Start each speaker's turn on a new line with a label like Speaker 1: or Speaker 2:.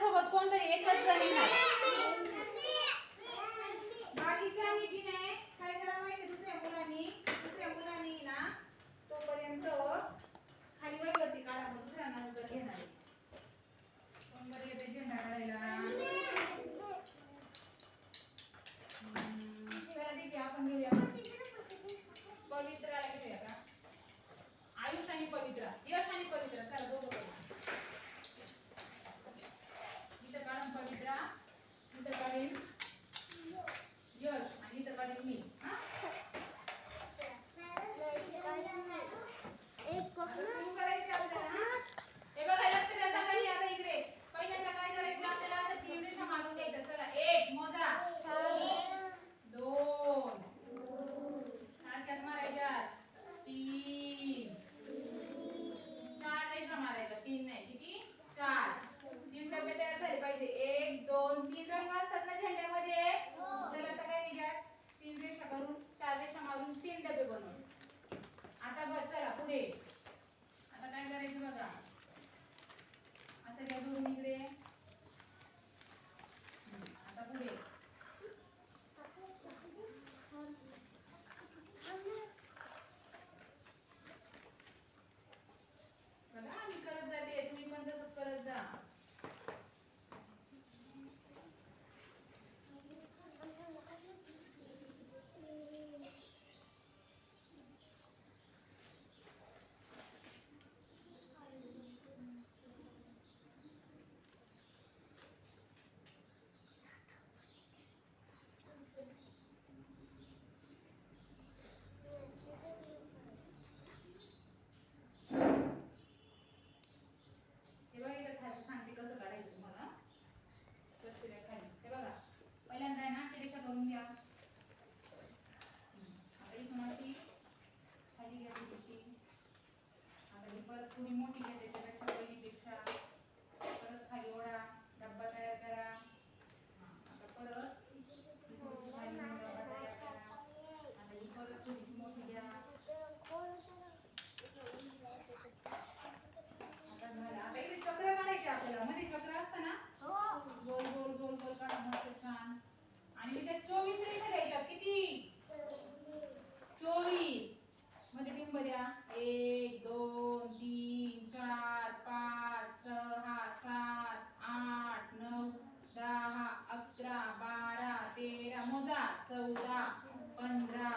Speaker 1: माझ्यासोबत कोणतरी एकच जणी नाही. म्हणून तीन डबे बनवून. आता बस चला पुढे. आता काय करायचं बघा. असं काय दोन्ही तुम्ही मोठी घ्या त्याच्यापेक्षा पहिलीपेक्षा परत खाली ओढा डब्बा तयार करा. आता परत डब्बा तयार करा. परत थोडीशी मोठी घ्या. आता आता चक्र काढायचे आपल्याला. चक्र असतं ना? गोल गोल गोल गोल काढा. छान. आणि त्याच्यात चोवीस रेषा द्यायच्या किती? चोवीस. मध्ये बिंब द्या. एक चौदा चौदा पंधरा